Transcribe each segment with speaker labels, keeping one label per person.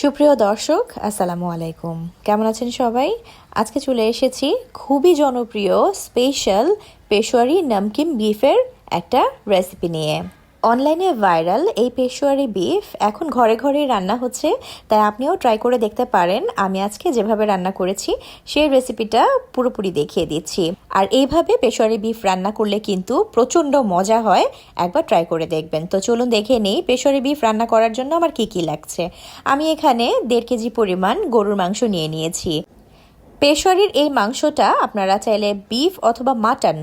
Speaker 1: সুপ্রিয় দর্শক, আসসালামু আলাইকুম। কেমন আছেন সবাই? আজকে চলে এসেছি খুবই জনপ্রিয় স্পেশাল পেশোয়ারি নামকিম বিফের একটা রেসিপি নিয়ে। অনলাইনে ভাইরাল এই পেশোয়ারি বিফ এখন ঘরে ঘরেই রান্না হচ্ছে, তাই আপনিও ট্রাই করে দেখতে পারেন। আমি আজকে যেভাবে রান্না করেছি, সেই রেসিপিটা পুরোপুরি দেখিয়ে দিচ্ছি। আর এইভাবে পেশোয়ারি বিফ রান্না করলে কিন্তু প্রচণ্ড মজা হয়, একবার ট্রাই করে দেখবেন। তো চলুন দেখে নিই পেশোয়ারি বিফ রান্না করার জন্য আমার কি কি লাগছে। আমি এখানে দেড় কেজি পরিমাণ গরুর মাংস নিয়ে নিয়েছি। পেশোয়ারির এই মাংসটা আপনারা চাইলে বিফ অথবা মাটন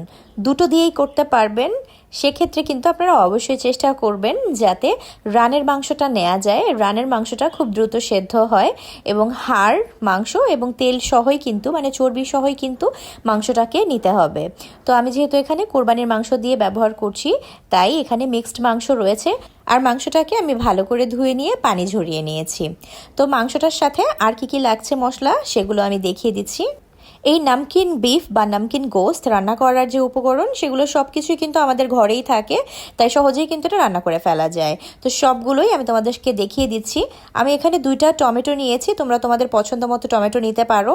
Speaker 1: দুটো দিয়েই করতে পারবেন। সেক্ষেত্রে কিন্তু আপনারা অবশ্যই চেষ্টা করবেন যাতে রানের মাংসটা নেওয়া যায়। রানের মাংসটা খুব দ্রুত সেদ্ধ হয় এবং হাড়, মাংস এবং তেল সহই কিন্তু মানে চর্বি সহই কিন্তু মাংসটাকে নিতে হবে। তো আমি যেহেতু এখানে কোরবানির মাংস দিয়ে ব্যবহার করছি, তাই এখানে মিক্সড মাংস রয়েছে। আর মাংসটাকে আমি ভালো করে ধুয়ে নিয়ে পানি ঝরিয়ে নিয়েছি। তো মাংসটার সাথে আর কি কি লাগছে মশলা, সেগুলো আমি দেখিয়ে দিচ্ছি। এই নামকিন বিফ বা নামকিন গোস্ত রান্না করার যে উপকরণ, সেগুলো সব কিছুই কিন্তু আমাদের ঘরেই থাকে, তাই সহজেই কিন্তু এটা রান্না করে ফেলা যায়। তো সবগুলোই আমি তোমাদেরকে দেখিয়ে দিচ্ছি। আমি এখানে দুইটা টমেটো নিয়েছি, তোমরা তোমাদের পছন্দ মতো টমেটো নিতে পারো।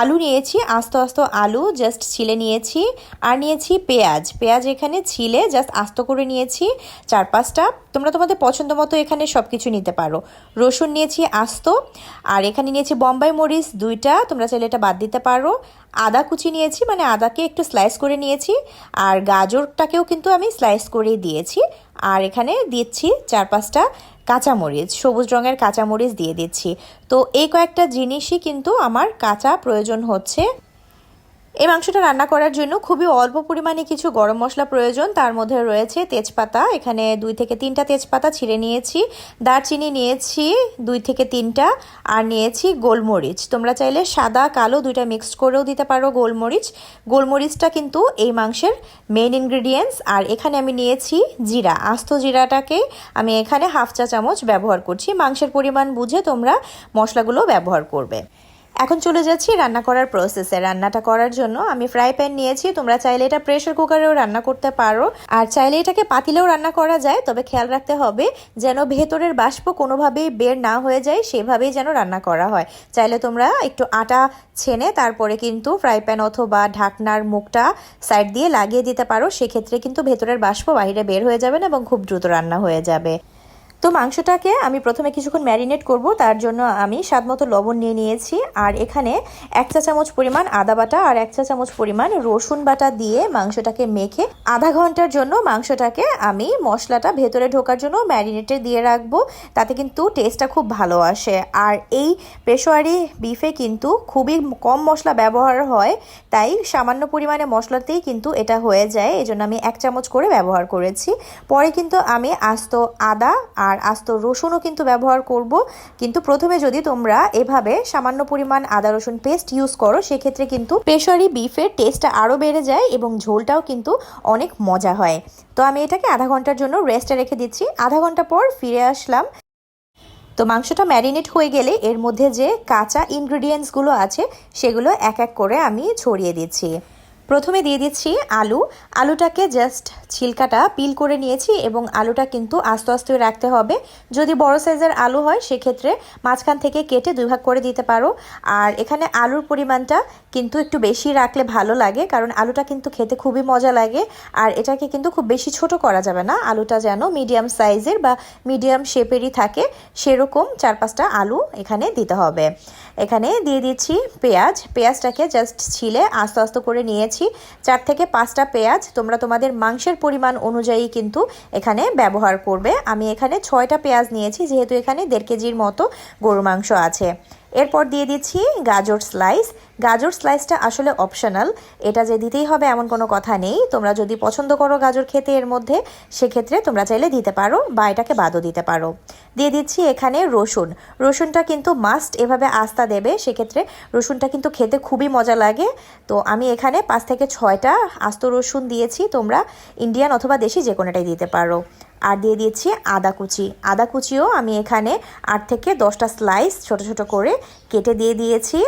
Speaker 1: আলু নিয়েছি, আস্ত আস্ত আলু জাস্ট ছিলে নিয়েছি, আর নিয়েছি পেঁয়াজ। পেঁয়াজ এখানে ছিলে জাস্ট আস্ত করে নিয়েছি, চার পাঁচটা। তোমরা তোমাদের পছন্দ মতো এখানে সব কিছু নিতে পারো। রসুন নিয়েছি আস্ত, আর এখানে নিয়েছি বম্বাই মরিচ দুইটা, তোমরা চাইলে এটা বাদ দিতে পারো। আদা কুচি নিয়েছি মানে আদাকে একটু স্লাইস করে নিয়েছি, আর গাজরটাকেও কিন্তু আমি স্লাইস করে দিয়েছি। আর এখানে দিচ্ছি চার পাঁচটা কাঁচামরিচ, সবুজ রঙের কাঁচামরিচ দিয়ে দিচ্ছি। তো এই কয়েকটা জিনিসই কিন্তু আমার কাঁচা প্রয়োজন হচ্ছে। এই মাংসটা রান্না করার জন্য খুবই অল্প পরিমাণে কিছু গরম মশলা প্রয়োজন। তার মধ্যে রয়েছে তেজপাতা। এখানে দুই থেকে তিনটা তেজপাতা ছিঁড়ে নিয়েছি। দারচিনি নিয়েছি দুই থেকে তিনটা। আর নিয়েছি গোলমরিচ। তোমরা চাইলে সাদা, কালো দুইটা মিক্সড করেও দিতে পারো গোলমরিচ। গোলমরিচটা কিন্তু এই মাংসের মেইন ইনগ্রিডিয়েন্টস আর এখানে আমি নিয়েছি জিরা, আস্ত জিরাটাকে। আমি এখানে হাফ চা চামচ ব্যবহার করছি। মাংসের পরিমাণ বুঝে তোমরা মশলাগুলো ব্যবহার করবে। এখন চলে যাচ্ছি রান্না করার প্রসেসে রান্নাটা করার জন্য আমি ফ্রাই প্যান নিয়েছি। তোমরা চাইলে এটা প্রেশার কুকারেও রান্না করতে পারো। আর চাইলে এটাকে পাতিলেও রান্না করা যায়, তবে খেয়াল রাখতে হবে যেন ভেতরের বাষ্প কোনোভাবেই বের না হয়ে যায়, সেভাবেই যেন রান্না করা হয়। চাইলে তোমরা একটু আটা ছেনে তারপরে কিন্তু ফ্রাই প্যান অথবা ঢাকনার মুখটা সাইড দিয়ে লাগিয়ে দিতে পারো। সেক্ষেত্রে কিন্তু ভেতরের বাষ্প বাইরে বের হয়ে যাবে না এবং খুব দ্রুত রান্না হয়ে যাবে। তো মাংসটাকে আমি প্রথমে কিছুক্ষণ ম্যারিনেট করব, তার জন্য আমি স্বাদ মতো লবণ নিয়ে নিয়েছি। আর এখানে এক চা চামচ পরিমাণ আদা বাটা আর এক চা চামচ পরিমাণ রসুন বাটা দিয়ে মাংসটাকে মেখে আধা ঘণ্টার জন্য মাংসটাকে আমি মশলাটা ভেতরে ঢোকার জন্য ম্যারিনেটে দিয়ে রাখব। তাতে কিন্তু টেস্টটা খুব ভালো আসে। আর এই পেশোয়ারি বিফে কিন্তু খুবই কম মশলা ব্যবহার হয়, তাই সামান্য পরিমাণে মশলাতেই কিন্তু এটা হয়ে যায়। এজন্য আমি এক চামচ করে ব্যবহার করেছি। পরে কিন্তু আমি আস্ত আদা আর আস্ত রসুনও কিন্তু ব্যবহার করব। কিন্তু প্রথমে যদি তোমরা এভাবে সামান্য পরিমাণ আদা রসুন পেস্ট ইউজ করো, সেক্ষেত্রে কিন্তু পেশারি বিফের টেস্টটা আরও বেড়ে যায় এবং ঝোলটাও কিন্তু অনেক মজা হয়। তো আমি এটাকে আধা ঘণ্টার জন্য রেস্টে রেখে দিচ্ছি। আধা ঘণ্টা পর ফিরে আসলাম। তো মাংসটা ম্যারিনেট হয়ে গেলে এর মধ্যে যে কাঁচা ইনগ্রিডিয়েন্টসগুলো আছে, সেগুলো এক এক করে আমি ছড়িয়ে দিচ্ছি। প্রথমে দিয়ে দিচ্ছি আলু। আলুটাকে জাস্ট ছিলকাটা পিল করে নিয়েছি এবং আলুটা কিন্তু আস্তে আস্তে রাখতে হবে। যদি বড় সাইজের আলু হয়, সেক্ষেত্রে মাঝখান থেকে কেটে দুই ভাগ করে দিতে পারো। আর এখানে আলুর পরিমাণটা কিন্তু একটু বেশি রাখলে ভালো লাগে, কারণ আলুটা কিন্তু খেতে খুবই মজা লাগে। আর এটাকে কিন্তু খুব বেশি ছোট করা যাবে না। আলুটা যেন মিডিয়াম সাইজের বা মিডিয়াম শেপেরই থাকে, সেরকম চার পাঁচটা আলু এখানে দিতে হবে। এখানে দিয়ে দিচ্ছি পেঁয়াজ। পেঁয়াজটাকে জাস্ট ছিলে আস্তে আস্তে করে নিয়েছি। চার থেকে পাঁচটা পেঁয়াজ তোমরা তোমাদের মাংসের পরিমাণ অনুযায়ী কিন্তু এখানে ব্যবহার করবে। আমি এখানে ছয়টা পেঁয়াজ নিয়েছি, যেহেতু এখানে দেড় কেজির মতো গরু মাংস আছে। এরপর দিয়ে দিচ্ছি গাজর স্লাইস গাজর স্লাইসটা আসলে অপশনাল এটা যে দিতেই হবে এমন কোনো কথা নেই। তোমরা যদি পছন্দ করো গাজর খেতে এর মধ্যে, সেক্ষেত্রে তোমরা চাইলে দিতে পারো বা এটাকে বাদও দিতে পারো। দিয়ে দিচ্ছি এখানে রসুন। রসুনটা কিন্তু মাস্ট এভাবে আস্তা দেবে, সেক্ষেত্রে রসুনটা কিন্তু খেতে খুবই মজা লাগে। তো আমি এখানে পাঁচ থেকে ছয়টা আস্ত রসুন দিয়েছি, তোমরা ইন্ডিয়ান অথবা দেশি যে কোনোটাই দিতে পারো। আর দিয়ে দিয়েছি আদা কুচি। আদা কুচিও আমি এখানে আট থেকে দশটা স্লাইস ছোট ছোট করে কেটে দিয়ে দিয়েছি।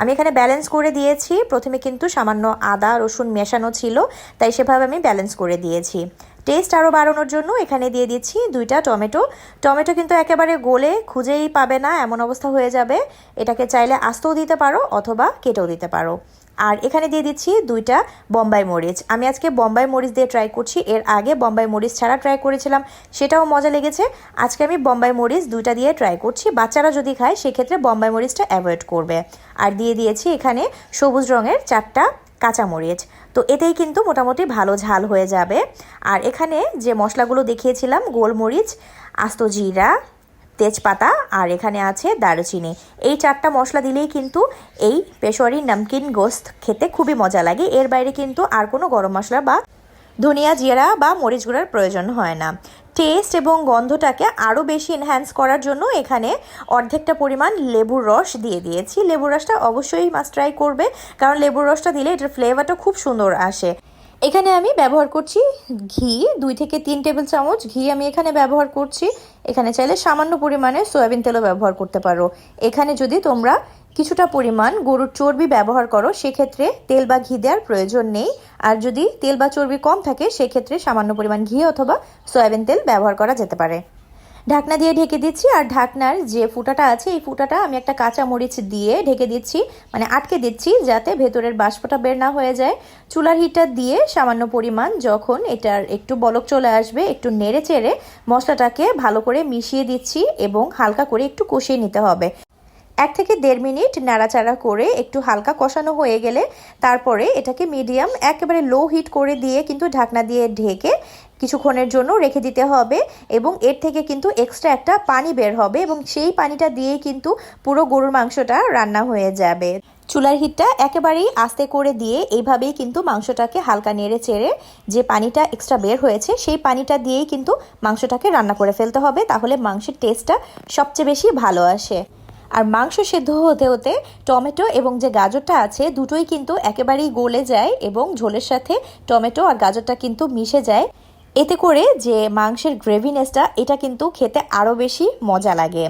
Speaker 1: আমি এখানে ব্যালেন্স করে দিয়েছি। প্রথমে কিন্তু সামান্য আদা, রসুন মেশানো ছিল, তাই সেভাবে আমি ব্যালেন্স করে দিয়েছি। টেস্ট আরও বাড়ানোর জন্য এখানে দিয়ে দিচ্ছি দুইটা টমেটো। টমেটো কিন্তু একেবারে গোলে খুঁজেই পাবে না, এমন অবস্থা হয়ে যাবে। এটাকে চাইলে আস্তেও দিতে পারো অথবা কেটেও দিতে পারো। আর এখানে দিয়ে দিচ্ছি দুইটা বম্বাই মরিচ। আমি আজকে বম্বাই মরিচ দিয়ে ট্রাই করছি। এর আগে বম্বাই মরিচ ছাড়া ট্রাই করেছিলাম। সেটাও মজা লেগেছে। আজকে আমি বম্বাই মরিচ দুইটা দিয়ে ট্রাই করছি। বাচ্চারা যদি খায়, সেক্ষেত্রে বম্বাই মরিচটা অ্যাভয়েড করবে। আর দিয়ে দিয়েছি এখানে সবুজ রঙের চারটা কাঁচামরিচ তো এতেই কিন্তু মোটামুটি ভালো ঝাল হয়ে যাবে। আর এখানে যে মশলাগুলো দেখিয়েছিলাম, গোলমরিচ, আস্ত জিরা তেজপাতা আর এখানে আছে দারুচিনি। এই চারটা মশলা দিলেই কিন্তু এই পেশোয়ারি নামকিন গোস্ত খেতে খুবই মজা লাগে। এর বাইরে কিন্তু আর কোনো গরম মশলা বা ধনিয়া জিরা বা মরিচ গুঁড়ার প্রয়োজন হয় না। টেস্ট এবং গন্ধটাকে আরও বেশি এনহ্যান্স করার জন্য এখানে অর্ধেকটা পরিমাণ লেবুর রস দিয়ে দিয়েছি। লেবুর রসটা অবশ্যই মাস্ট ট্রাই করবে, কারণ লেবুর রসটা দিলে এটার ফ্লেভারটা খুব সুন্দর আসে। এখানে আমি ব্যবহার করছি ঘি, দুই থেকে তিন টেবিল চামচ ঘি আমি এখানে ব্যবহার করছি। এখানে চাইলে সামান্য পরিমাণে সয়াবিন তেলও ব্যবহার করতে পারো। এখানে যদি তোমরা কিছুটা পরিমাণ গরুর চর্বি ব্যবহার করো, সেক্ষেত্রে তেল বা ঘি দেওয়ার প্রয়োজন নেই। আর যদি তেল বা চর্বি কম থাকে, সেক্ষেত্রে সামান্য পরিমাণ ঘি অথবা সয়াবিন তেল ব্যবহার করা যেতে পারে। ঢাকনা দিয়ে ঢেকে দিচ্ছি, আর ঢাকনার যে ফুটাটা আছে, এই ফুটাটা আমি একটা কাঁচা মরিচ দিয়ে ঢেকে দিচ্ছি মানে আটকে দিচ্ছি, যাতে ভেতরের বাষ্পটা বের না হয়ে যায়। চুলার হিটটা দিয়ে সামান্য পরিমাণ যখন এটার একটু বলক চলে আসবে, একটু নেড়ে চেড়ে মশলাটাকে ভালো করে মিশিয়ে দিচ্ছি এবং হালকা করে একটু কষিয়ে নিতে হবে। এক থেকে দেড় মিনিট নাড়াচাড়া করে একটু হালকা কষানো হয়ে গেলে তারপরে এটাকে মিডিয়াম একেবারে লো হিট করে দিয়ে কিন্তু ঢাকনা দিয়ে ঢেকে কিছুক্ষণের জন্য রেখে দিতে হবে এবং এর থেকে কিন্তু এক্সট্রা একটা পানি বের হবে এবং সেই পানিটা দিয়েই কিন্তু পুরো গরুর মাংসটা রান্না হয়ে যাবে। চুলার হিটটা একেবারেই আস্তে করে দিয়ে এইভাবেই কিন্তু মাংসটাকে হালকা নেড়ে চেড়ে যে পানিটা এক্সট্রা বের হয়েছে সেই পানিটা দিয়েই কিন্তু মাংসটাকে রান্না করে ফেলতে হবে, তাহলে মাংসের টেস্টটা সবচেয়ে বেশি ভালো আসে। আর মাংস সেদ্ধ হতে হতে টমেটো এবং যে গাজরটা আছে, দুটোই কিন্তু একেবারেই গলে যায় এবং ঝোলের সাথে টমেটো আর গাজরটা কিন্তু মিশে যায়। এতে করে যে মাংসের গ্রেভিনেসটা, এটা কিন্তু খেতে আরও বেশি মজা লাগে।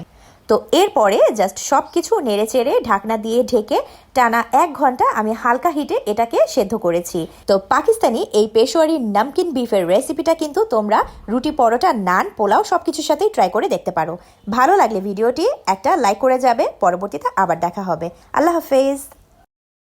Speaker 1: তো এরপরে জাস্ট সব কিছু নেড়ে চেড়ে ঢাকনা দিয়ে ঢেকে টানা এক ঘণ্টা আমি হালকা হিটে এটাকে সেদ্ধ করেছি। তো পাকিস্তানি এই পেশোয়ারি নামকিন বিফের রেসিপিটা কিন্তু তোমরা রুটি পরোটা, নান, পোলাও সব কিছুর সাথেই ট্রাই করে দেখতে পারো। ভালো লাগলে ভিডিওটি একটা লাইক করে যাবে, পরবর্তীতে আবার দেখা হবে। আল্লাহ হাফেজ।